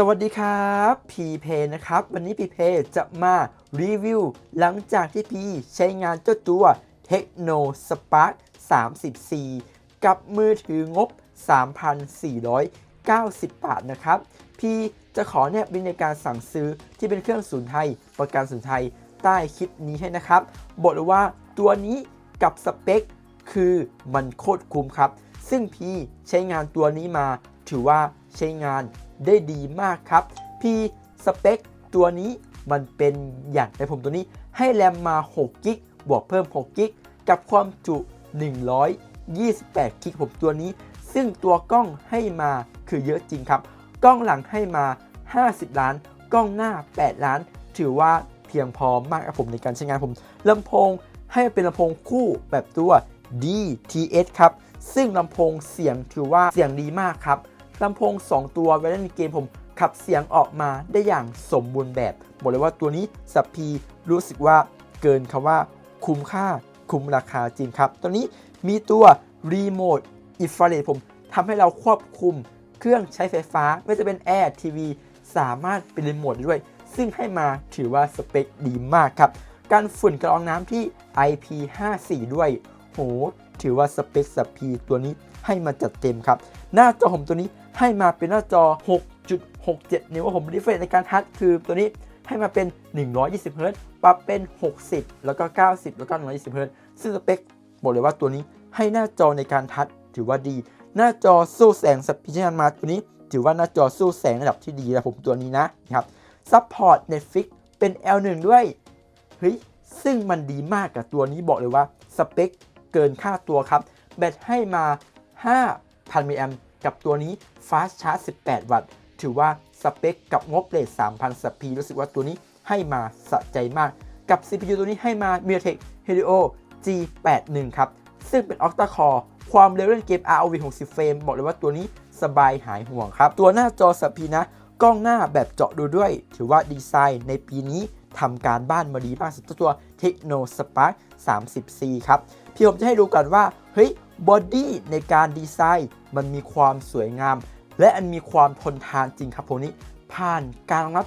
สวัสดีครับพีเพนะครับ วันนี้พีเพจะมารีวิว หลังจากที่พีใช้งานเจ้าตัว Techno Spark 30C กับมือถืองบ 3,490 บาทนะครับ พีจะขอแนบลิงก์ในการสั่งซื้อที่เป็นเครื่องศูนย์ไทย ประกันศูนย์ไทยใต้คลิปนี้ให้นะครับ บอกเลยว่าตัวนี้กับสเปคคือมันโคตรคุ้มครับ ซึ่งพีใช้งานตัวนี้มาถือว่าใช้งาน ได้ดีมากครับพีสเปคตัวนี้มันเป็นอย่างในผมตัวนี้ให้แรมมา6กิกบวกเพิ่ม6กิกกับความจุ 128กิกผมตัวนี้ ซึ่งตัวกล้องให้มาคือเยอะจริงครับ กล้องหลังให้มา 50 ล้าน กล้องหน้า 8 ล้าน ถือว่าเพียงพอมากครับผมในการใช้งานผมลำโพงให้เป็นลำโพงคู่แบบตัว DTS ครับ ซึ่งลำโพงเสียงถือว่าเสียงดีมากครับ ลำโพง 2 ตัวเวลาเล่นเกมผมขับเสียงออกมาได้อย่างสมบูรณ์แบบ บอกเลยว่าตัวนี้สัพพีรู้สึกว่าเกินคำว่าคุ้มค่าคุ้มราคาจริงครับ ตัวนี้มีตัวรีโมทอินฟราเรดผมทำให้เราควบคุมเครื่องใช้ไฟฟ้าไม่ว่าจะเป็นแอร์ทีวีสามารถเป็นรีโมทด้ด้วย ซึ่งให้มาถือว่าสเปคดีมากครับ การฝุ่นกรองน้ำที่ IP54 ด้วย โห ถือว่าสเปคสัพพีตัวนี้ให้มาจัดเต็มครับ หน้าจอผมตัวนี้ ให้มาเป็นหน้าจอ 6.67 นิ้วผมรีเฟรชในการทัชคือตัวนี้ให้มาเป็น 120เฮิรตซ์ปรับเป็น 60 แล้วก็ 90 แล้วก็ 120เฮิรตซ์ซึ่งสเปคบอกเลยว่าตัวนี้ให้หน้าจอในการทัชถือว่าดี หน้าจอสู้แสงสัพพีที่นมาตัวนี้ถือว่าหน้าจอสู้แสงระดับที่ดีนะผมตัวนี้นะนะครับซัพพอร์ต Netflix เป็น L1 ด้วย เฮ้ย ซึ่งมันดีมากกับตัวนี้บอกเลยว่า สเปคเกินค่าตัวครับ แบตให้มา 5,000มิลลิแอมป์ กับตัวนี้ Fast Charge 18 วัตต์ ถือว่าสเปคกับงบเลท3,000สัพพีรู้สึกว่าตัวนี้ให้มาสะใจมาก กับ CPU ตัวนี้ให้มา MediaTek Helio G81 ครับ ซึ่งเป็น Octa Core ความเร็วเล่นเกม ROV 60 เฟรม บอกเลยว่าตัวนี้สบายหายห่วงครับ ตัวหน้าจอสัพีนะ กล้องหน้าแบบเจาะดูด้วย ถือว่าดีไซน์ในปีนี้ทำการบ้านมาดีมากสุดตัว Techno Spark 30C ครับ พี่ผมจะให้ดูกันว่า เฮ้ย บอดี้ในการดีไซน์ มันมีความสวยงาม และอันมีความทนทานจริงครับผมนี้ ผ่านการรับ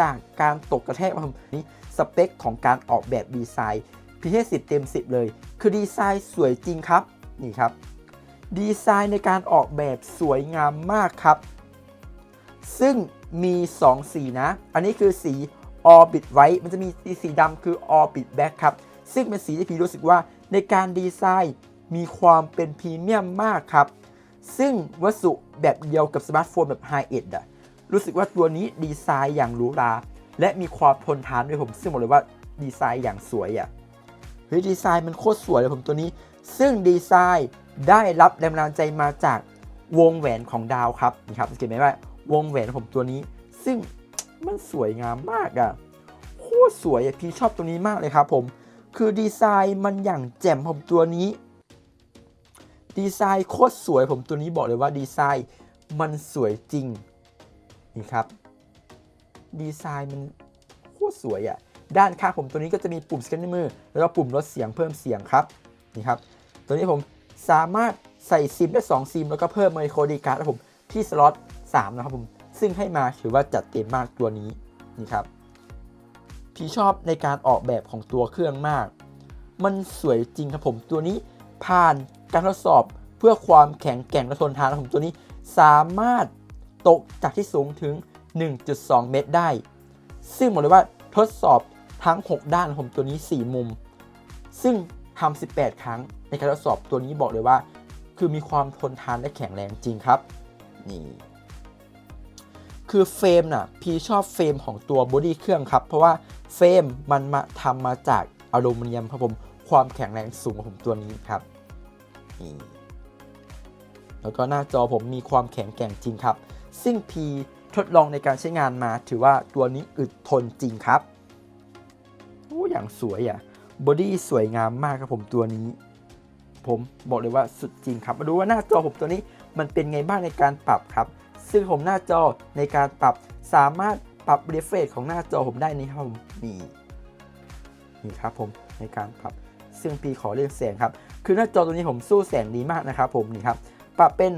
จากการตกกระแทกผมนี้สเปคของการออกแบบดีไซน์พี่ให้สิบเต็ม 10 เลย คือดีไซน์สวยจริงครับนี่ครับ ดีไซน์ในการออกแบบสวยงามมากครับ ซึ่งมี 2 สีนะ อันนี้คือสี Orbit White มันจะมีสีดำคือ Orbit Black ครับ ซึ่งเป็นสีที่พี่รู้สึกว่าในการดีไซน์ มีความเป็นพรีเมียมมากครับ ซึ่งวัสดุแบบเดียวกับสมาร์ทโฟนแบบไฮเอ็ดอะรู้สึกว่าตัวนี้ดีไซน์อย่างหรูหราและมีความทนทานด้วยผม ซึ่งบอกเลยว่าดีไซน์อย่างสวยอะเฮ้ยดีไซน์มันโคตรสวยเลยผมตัวนี้ ซึ่งดีไซน์ได้รับแรงบันดาลใจมาจากวงแหวนของดาวครับนี่ครับสังเกตไหมว่าวงแหวนผมตัวนี้ ซึ่งมันสวยงามมากอะ่ะโคตรสวยอะพี่ชอบตัวนี้มากเลยครับผม คือดีไซน์มันอย่างแจ่มผมตัวนี้ ดีไซน์โคตรสวยผมตัวนี้บอกเลยว่าดีไซน์มันสวยจริงนี่ครับ ดีไซน์มันโคตรสวยอะ่ะด้านข้างผมตัวนี้ก็จะมีปุ่มสแกนมือ แล้วก็ปุ่มลดเสียงเพิ่มเสียงครับนี่ครับ ตัวนี้ผมสามารถใส่ซิมได้2ซิมแล้วก็เพิ่มไมโครดีการ์ดผมที่สล็อต3นะครับผมซึ่งให้มาถือว่าจัดเต็มมากตัวนี้นี่ครับพี่ชอบในการออกแบบของตัวเครื่องมาก มันสวยจริงครับผมตัวนี้ผ่าน การทดสอบเพื่อความแข็งแกร่งและทนทานครับผมตัวนี้ สามารถตกจากที่สูงถึง 1.2 เมตรได้ ซึ่งบอกเลยว่าทดสอบทั้ง 6 ด้านครับผมตัวนี้ 4 มุม ซึ่งทำ18 ครั้งในการทดสอบตัวนี้บอกเลยว่า คือมีความทนทานและแข็งแรงจริงครับ นี่ คือเฟรมน่ะ พี่ชอบเฟรมของตัวบอดี้เครื่องครับ เพราะว่าเฟรมมันมาทำมาจากอลูมิเนียมครับผม ความแข็งแรงสูงของผมตัวนี้ครับ นี่แล้วก็หน้าจอผมมีความแข็งแกร่งจริงครับ ซึ่งพีทดลองในการใช้งานมา ถือว่าตัวนี้อึดทนจริงครับโอ้อย่างสวยอะบอดี้สวยงามมากครับผมตัวนี้ ผมบอกเลยว่าสุดจริงครับ มาดูว่าหน้าจอผมตัวนี้มันเป็นไงบ้างในการปรับครับ ซึ่งผมหน้าจอในการปรับสามารถปรับเรฟเฟรชของหน้าจอผมได้นี่ครับผมนี่นี่ครับผมในการปรับซึ่งปีขอเรื่องแสงครับ คือหน้าจอตัวนี้ผมสู้แสงดีมากนะครับผมนี่ครับปรับเป็น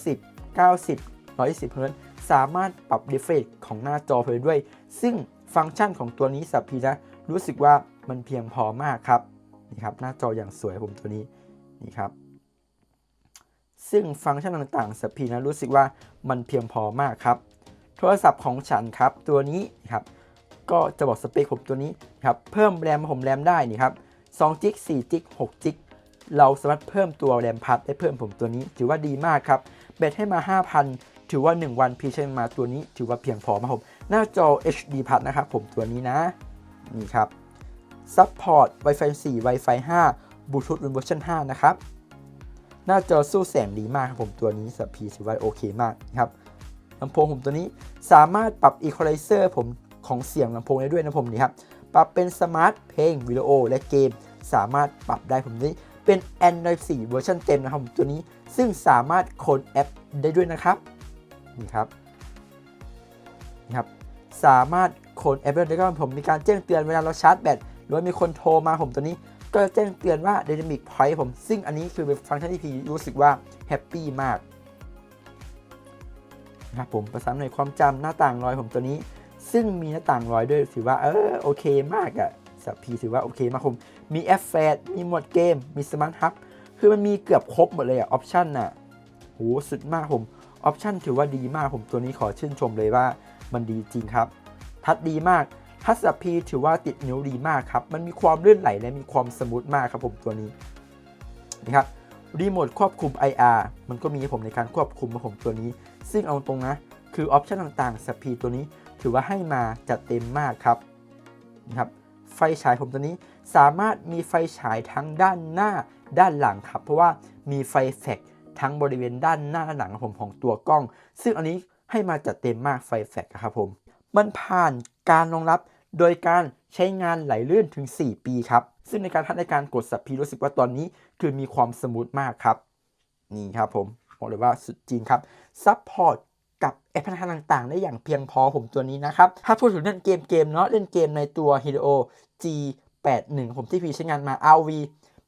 60 90 120เฮิร์ตสามารถปรับ refresh ของหน้าจอไปด้วย ซึ่งฟังก์ชันของตัวนี้สับพีนะ รู้สึกว่ามันเพียงพอมากครับนี่ครับหน้าจออย่างสวยผมตัวนี้นี่ครับซึ่งฟังก์ชันต่างๆสับพีนะรู้สึกว่ามันเพียงพอมากครับ โทรศัพท์ของฉันครับ ตัวนี้ครับก็จะบอกสเปคผมตัวนี้ครับเพิ่มแรมผมแรมได้นี่ครับ2จิก4จิก6จิก เราสามารถเพิ่มตัวแรมพัดได้เพิ่มผมตัวนี้ ถือว่าดีมากครับแบตให้มา 5,000 ถือว่า 1 วันพีใช้มาตัวนี้ ถือว่าเพียงพอมาผม หน้าจอ HD พัดนะครับผมตัวนี้นะ นี่ครับซัพพอร์ต Wi-Fi 4 Wi-Fi 5 Bluetooth เวอร์ชัน5นะครับ หน้าจอสู้แสงดีมากครับผมตัวนี้สับพีถือว่าโอเคมากนะครับลำโพงผมตัวนี้สามารถปรับ Equalizer ผมของเสียงลำโพงได้ด้วยนะผมนี่ครับ ปรับเป็นสมาร์ทเพลงวิดีโอและเกม สามารถปรับได้ผมนี้ เป็น Android 4 เวอร์ชันเต็มนะครับตัวนี้ซึ่งสามารถโค้ดแอปได้ด้วยนะครับนี่ครับนี่ครับ สามารถโค้ดแอปได้ด้วยครับผมมีการแจ้งเตือนเวลาเราชาร์จแบตหรือว่ามีคนโทรมาผมตัวนี้ ก็จะแจ้งเตือนว่า Dynamic Point ผม ซึ่งอันนี้คือเป็นฟังก์ชันที่พี่รู้สึกว่าแฮปปี้มากนะครับผมประสานหน่วยความจำหน้าต่างรอยผมตัวนี้ ซึ่งมีหน้าต่างรอยด้วยถือว่าเออโอเคมากอะ สับพีถือว่าโอเคมากผมมีแอปแฟดมีหมวดเกม มีสมาร์ทฮับคือมันมีเกือบครบหมดเลยอะออปชั่นอะโหสุดมากผมออปชั่นถือว่าดีมากผมตัวนี้ขอชื่นชมเลยว่ามันดีจริงครับ ทัดดีมากทัชสปีถือว่าติดนิ้วดีมากครับ มันมีความลื่นไหลและมีความสมูทมากครับผมตัวนี้นะครับรีโมทควบคุม IR มันก็มีผมในการควบคุมของผมตัวนี้ ซึ่งเอาตรงนะ คือออปชันต่างๆสปีตัวนี้ถือว่าให้มาจัดเต็มมากครับนะครับ ไฟฉายผมตัวนี้สามารถมีไฟฉายทั้งด้านหน้าด้านหลังครับ เพราะว่ามีไฟแฟลชทั้งบริเวณด้านหน้าและหลังของผมของตัวกล้อง ซึ่งอันนี้ให้มาจัดเต็มมากไฟแฟลชครับผม มันผ่านการรองรับโดยการใช้งานไหลลื่นถึง 4 ปีครับ ซึ่งในการทัดในการกดสับพีรู้สึกว่าตอนนี้คือมีความสมูทมากครับ นี่ครับผมบอกเลยว่าสุดจริงครับซัพพอร์ต กับแอปพลิเคชันต่างๆ ได้อย่างเพียงพอผมตัวนี้นะครับ ถ้าพูดถึงเล่นเกมเกมเนาะเล่นเกมในตัว Hideo G81 ผมที่พี่ใช้งานมา RV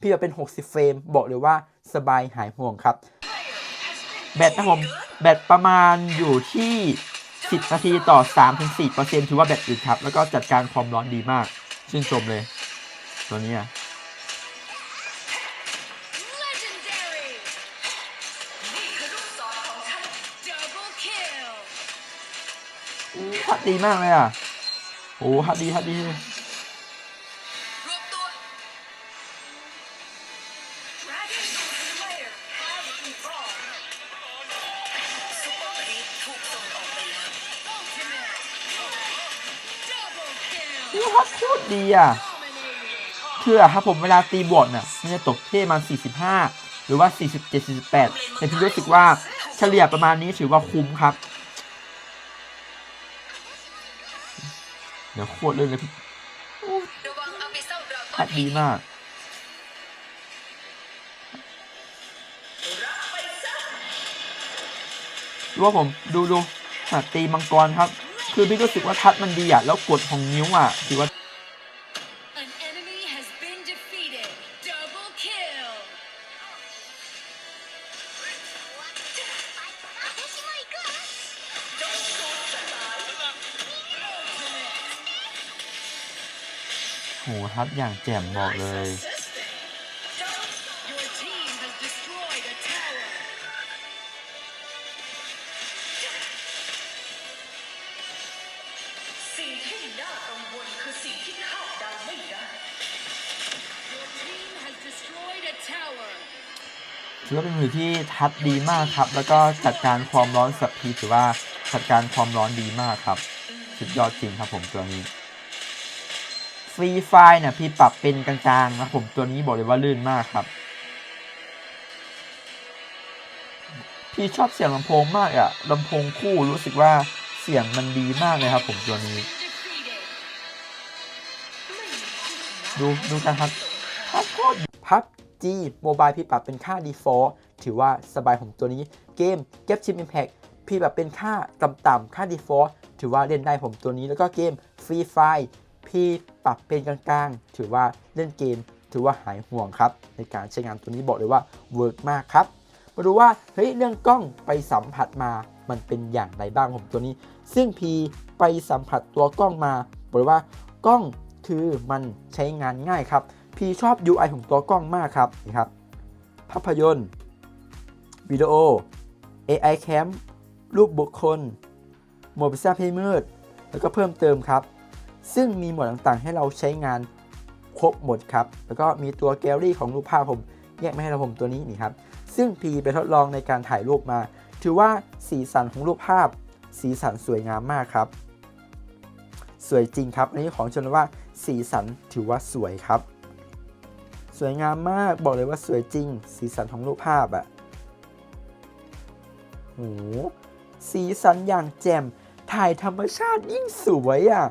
พี่ว่าเป็น 60 เฟรม บอกเลยว่าสบายหายห่วงครับ แบตนะผมแบตประมาณอยู่ที่ 10 นาทีต่อ 3-4%ถือว่าแบตอึดครับ แล้วก็จัดการความร้อนดีมาก ชื่นชมเลย ตัวนี้ ดดีมากเลยอะโอ้ฮัดดีฮัดดีรวมตัว Dragon Slayer has evolved ซุปเปอร์ครีปถูกส่งออกไปแล้ว Ultimate Double kill นี่ฮัดโคตรดีอะ Dominating คืออะครับผมเวลาตีบวกเนี่ยมันจะตกเท่มา 45 หรือว่า 47 48แต่พี่รู้สึกว่าเฉลี่ยประมาณนี้ถือว่าคุ้มครับ เดี๋ยวโคตรเล่นเลยพี่ทัดราก้อฮัดดีมากดูว่าผมดูดูอะตีมังกรครับ คือพี่รู้สึกว่าทัดมันดีอะ แล้วกดของนิ้วอะถือว่า ทัดอย่างแจ่มบอกเลย สิ่งที่น่ากังวลคือสิ่งที่คาดเดาไม่ได้ Your team has destroyed a tower ถือว่าเป็นมือที่ทัดดีมากครับ แล้วก็จัดการความร้อนสับพีถือว่าจัดการความร้อนดีมากครับ สุดยอดจริงครับผมตัวนี้ ฟรีไฟเนี่ยพี่ปรับเป็นกลางๆนะผมตัวนี้บอกเลยว่าลื่นมากครับ พี่ชอบเสียงลำโพงมากอะลำโพงคู่รู้สึกว่าเสียงมันดีมากเลยครับ ผมตัวนี้ ดูดูกันครับพับโคตรพับจีโมบายพี่ปรับเป็นค่า default ถือว่าสบายผมตัวนี้เกม Get Chip Impact พี่แบบเป็นค่าต่ำๆค่า default ถือว่าเล่นได้ผมตัวนี้แล้วก็เกม Free Fire พี่ปรับเป็นกลางๆ ถือว่าเล่นเกม ถือว่าหายห่วงครับ ในการใช้งานตัวนี้บอกเลยว่าเวิร์กมากครับ มาดูว่าเฮ้ยเรื่องกล้องไปสัมผัสมามันเป็นอย่างไรบ้างผมตัวนี้ ซึ่งพีไปสัมผัสตัวกล้องมาบอกเลยว่ากล้องคือมันใช้งานง่ายครับพีชอบ UI ของตัวกล้องมากครับนี่ครับภาพยนตร์วิดีโอ AI Cam รูปบุคคลโหมดพิซซ่าเพมืดแล้วก็เพิ่มเติมครับ ซึ่งมีหมวดต่างๆ ให้เราใช้งานครบหมดครับ แล้วก็มีตัวแกลลี่ของรูปภาพผมแยกมาให้เราผมตัวนี้นี่ครับ ซึ่งพีไปทดลองในการถ่ายรูปมา ถือว่าสีสันของรูปภาพ สีสันสวยงามมากครับ สวยจริงครับ อันนี้ของชนว่าสีสันถือว่าสวยครับ สวยงามมากบอกเลยว่าสวยจริง สีสันของรูปภาพอะโหสีสันอย่างแจ่มถ่ายธรรมชาติยิ่งสวยอะ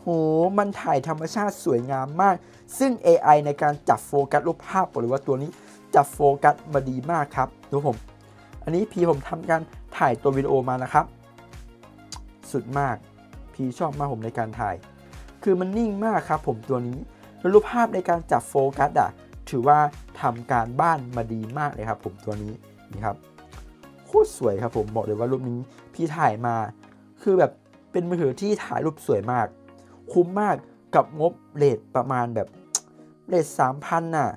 โห มันถ่ายธรรมชาติสวยงามมาก ซึ่ง AI ในการจับโฟกัสรูปภาพบอกเลยว่าตัวนี้จับโฟกัสมาดีมากครับ ดูผม อันนี้พีผมทำการถ่ายตัววิดีโอมานะครับ สุดมาก พีชอบมากผมในการถ่าย คือมันนิ่งมากครับผมตัวนี้ แล้วรูปภาพในการจับโฟกัสอะ ถือว่าทำการบ้านมาดีมากเลยครับ ผมตัวนี้นี่ครับโคตรสวยครับผมบอกเลยว่ารูปนี้พี่ถ่ายมา คือแบบเป็นมือถือที่ถ่ายรูปสวยมาก คุ้มมากกับงบเลทประมาณแบบเลทสามพันน่ะ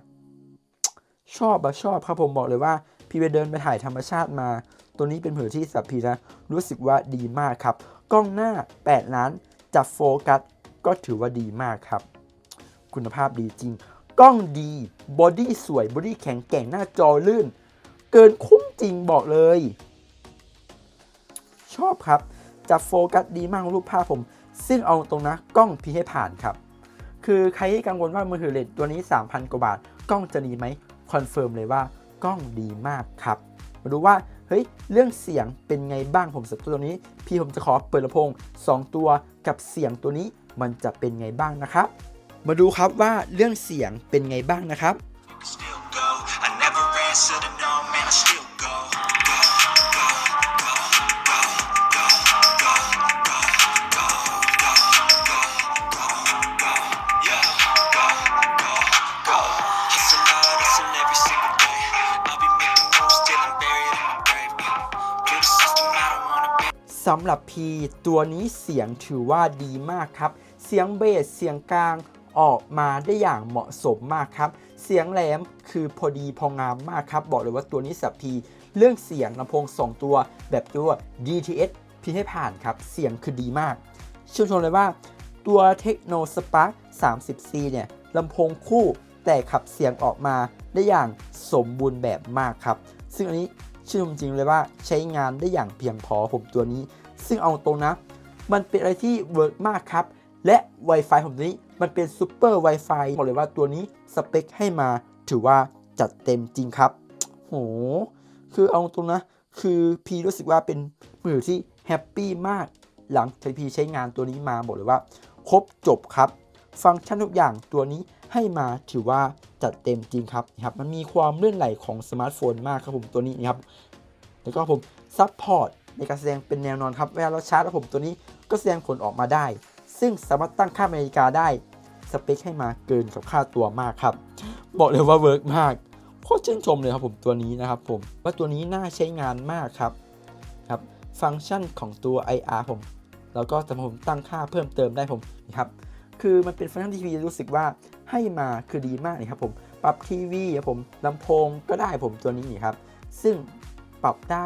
ชอบอะชอบครับผมบอกเลยว่า พี่ไปเดินไปถ่ายธรรมชาติมา ตัวนี้เป็นมือถือที่สับพีนะ รู้สึกว่าดีมากครับ กล้องหน้า 8 ล้านจับโฟกัสก็ถือว่าดีมากครับ คุณภาพดีจริง กล้องดีบอดี้สวยบอดี้แข็งแกร่งหน้าจอลื่น เกินคุ้มจริงบอกเลย ชอบครับจับโฟกัสดีมากรูปภาพผม ซึ่งเอาตรงนะกล้องพีให้ผ่านครับ คือใครที่กังวลว่ามือถือเลนตัวนี้ 3,000 กว่าบาท กล้องจะดีไหมคอนเฟิร์มเลยว่ากล้องดีมากครับ มาดูว่าเฮ้ยเรื่องเสียงเป็นไงบ้างผมสักตัวนี้ พี่ผมจะขอเปิดลำโพง 2 ตัวกับเสียงตัวนี้มันจะเป็นไงบ้างนะครับ มาดูครับว่าเรื่องเสียงเป็นไงบ้างนะครับ สำหรับ P ตัวนี้เสียงถือว่าดีมากครับ เสียงเบสเสียงกลางออกมาได้อย่างเหมาะสมมากครับ เสียงแหลมคือพอดีพองามมากครับ บอกเลยว่าตัวนี้สับ P เรื่องเสียงลำโพง 2 ตัวแบบตัว DTS พี่ให้ผ่านครับ เสียงคือดีมาก ชื่นชมเลยว่าตัว Techno Spark 30C เนี่ยลำโพงคู่แต่ขับเสียงออกมาได้อย่างสมบูรณ์แบบมากครับ ซึ่งอันนี้ ชื่นชมจริงเลยว่าใช้งานได้อย่างเพียงพอผมตัวนี้ ซึ่งเอาตรงนะ มันเป็นอะไรที่เวิร์กมากครับ และ Wi-Fi ผมตัวนี้มันเป็นซูเปอร์ Wi-Fi บอกเลยว่าตัวนี้สเปคให้มาถือว่าจัดเต็มจริงครับ โห คือเอาตรงนะ คือพีรู้สึกว่าเป็นมือถือที่แฮปปี้มาก หลังจากพีใช้งานตัวนี้มาบอกเลยว่า ครบจบครับ ฟังก์ชันทุกอย่างตัวนี้ให้มาถือว่าจัดเต็มจริงครับนะครับมันมีความเลื่อนไหลของสมาร์ทโฟนมากครับผมตัวนี้นะครับแล้วก็ผมซัพพอร์ตในการแสดงเป็นแนวนอนครับเวลาเราชาร์จแล้วผมตัวนี้ก็แสดงผลออกมาได้ ซึ่งสามารถตั้งค่านาฬิกาได้สเปคให้มาเกินกับค่าตัวมากครับบอกเลยว่าเวิร์กมากโคตรชื่นชมเลยครับผมตัวนี้นะครับผมว่าตัวนี้น่าใช้งานมากครับครับฟังก์ชันของตัว IR ผม แล้วก็สามารถผมตั้งค่าเพิ่มเติมได้ผมนะครับ คือมันเป็นฟังก์ชันที่พีรู้สึกว่าให้มาคือดีมากเลยครับผม ปรับทีวีครับผมลำโพงก็ได้ผมตัวนี้นี่ครับ ซึ่งปรับได้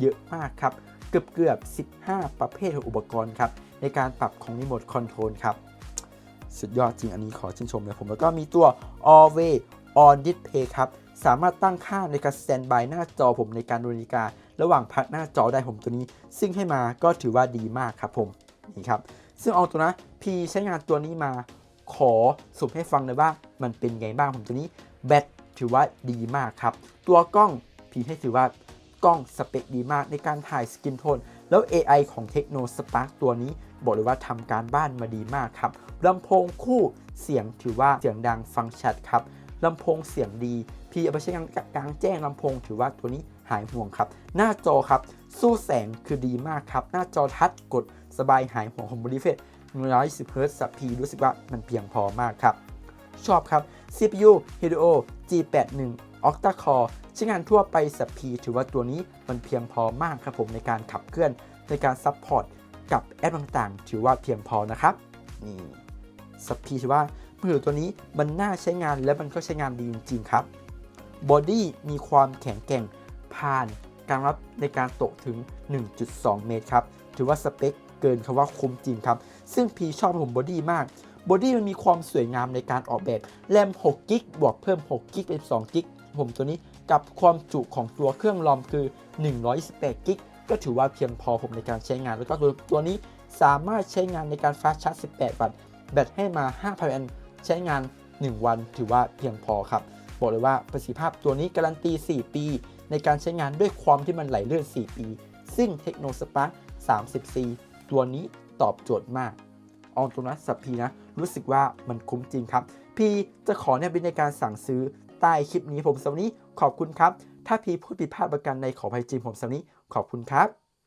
เยอะมากครับ เกือบเกือบ 15 ประเภทของอุปกรณ์ครับ ในการปรับของรีโมทคอนโทรลครับ สุดยอดจริงอันนี้ขอชื่นชมเลยผม แล้วก็มีตัว Always On Display ครับ สามารถตั้งค่าในการสแตนบายหน้าจอผมในการดูนาฬิการะหว่างพักหน้าจอได้ผมตัวนี้ ซึ่งให้มาก็ถือว่าดีมากครับผมนี่ครับ ซึ่งเอาตัวนะพีใช้งานตัวนี้มาขอสรุปให้ฟังเลยว่ามันเป็นไงบ้างผมตัวนี้แบตถือว่าดีมากครับ ตัวกล้องพีให้ถือว่ากล้องสเปคดีมากในการถ่ายสกินโทน แล้ว AI ของ Techno Spark ตัวนี้ บอกเลยว่าทำการบ้านมาดีมากครับลำโพงคู่เสียงถือว่าเสียงดังฟังชัดครับลำโพงเสียงดีพีเอาไปใช้งานกลางแจ้งลำโพง ถือว่าตัวนี้หายห่วงครับ หน้าจอครับสู้แสงคือดีมากครับ หน้าจอทัชกด สบายหายห่วของบริเฟต110เฮิร์ตซ์พีรู้สึกว่ามันเพียงพอมากครับ ชอบครับ CPU Helio G81 Octa Core ใช้งานทั่วไปสับพีถือว่าตัวนี้มันเพียงพอมากครับผมในการขับเคลื่อนในการซัพพอร์ตกับแอปต่างๆ ถือว่าเพียงพอนะครับนี่สับพีถือว่ามือถือตัวนี้มันน่าใช้งานและมันก็ใช้งานดีจริง ๆ ครับบอดี้มีความแข็งแกร่งผ่านการรับในการตกถึง 1.2 เมตรครับ ถือว่าสเปค เกินคำว่าคุ้มจริงครับ ซึ่งพีชอบผมบอดี้มากบอดี้มันมีความสวยงามในการออกแบบแรม6กิกบวกเพิ่ม6กิกเป็น2กิกผมตัวนี้กับความจุของตัวเครื่องรอมคือ 128กิกก็ถือว่าเพียงพอผมในการใช้งาน แล้วก็ตัวตัวนี้สามารถใช้งานในการฟาสชาร์จ 18 วัตต์แบตให้มา 5,000แอมป์ใช้งาน 1 วันถือว่าเพียงพอครับ บอกเลยว่าประสิทธิภาพตัวนี้การันตี 4 ปี ในการใช้งานด้วยความที่มันไหลเลื่อน 4 ปี ซึ่งเทคโนสปาร์ 30C ตัวนี้ตอบโจทย์มากอองตรงนั้นสับพีนะ รู้สึกว่ามันคุ้มจริงครับ พีจะขอแนบในการสั่งซื้อใต้คลิปนี้ผมสำหรับวันนี้ขอบคุณครับ ถ้าพีพูดผิดพลาดประกันในขอภัยจริงผมสำหรับวันนี้ขอบคุณครับ